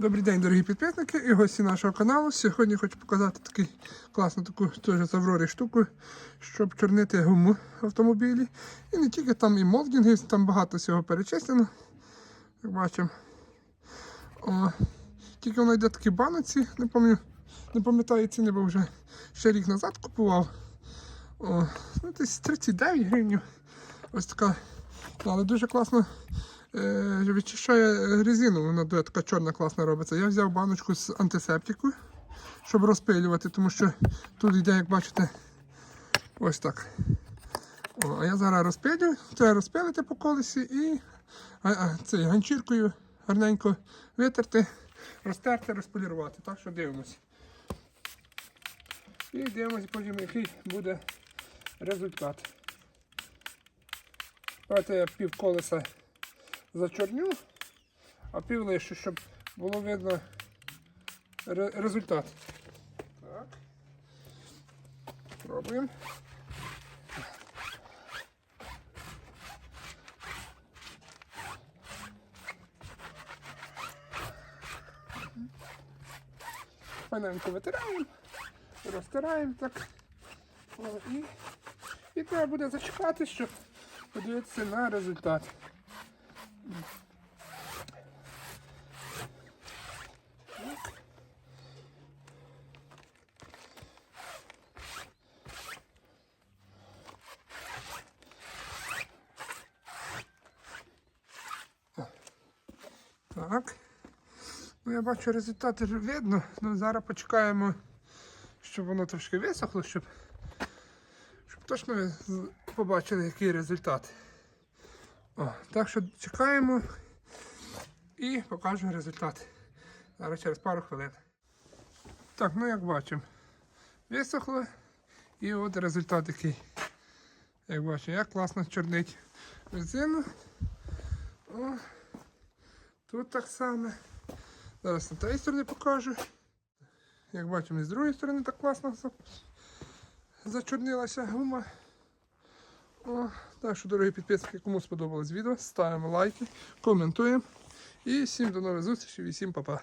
Добрий день, дорогі підписники і гості нашого каналу. Сьогодні хочу показати таку класну таку теж з штуку, щоб чорнити гуму автомобілі. І не тільки там і молдінги, там багато всього перечислено. Як бачимо. О, тільки воно йде такі баноці, не пам'ятаю, не пам'ятаю ціни, бо вже ще рік назад купував. О, ну, десь 39 гривень. Ось така. Але дуже класно відчищає резину, вона така чорна класна робиться. Я взяв баночку з антисептику, щоб розпилювати, тому що тут йде, як бачите, ось так. О, а я зараз розпилю, треба розпилити по колесі і а, а, цей, ганчіркою гарненько витерти, розтерти, розполірувати. Так що дивимося. І дивимося потім, який буде результат. Давайте я пів колеса зачорню, а пів щоб було видно результат. Так. Пробуємо. Файненько витираємо, розтираємо так. І, і треба буде зачекати, щоб подивитися на результат. Так. Ну, я бачу результати вже видно. Ну, зараз почекаємо, щоб воно трошки висохло, щоб, щоб точно побачили, який результат. О, так що чекаємо і покажу результат. Зараз через пару хвилин. Так, ну як бачимо, висохло і от результат який. Як бачимо, як класно чорнить резину. О, тут так само. Зараз на тієї сторони покажу. Як бачимо, з другої сторони так класно зачорнилася гума. Так що, дорогі підписники, кому сподобалось відео, ставимо лайки, коментуємо. І всім до нових зустрічей і всім па-па.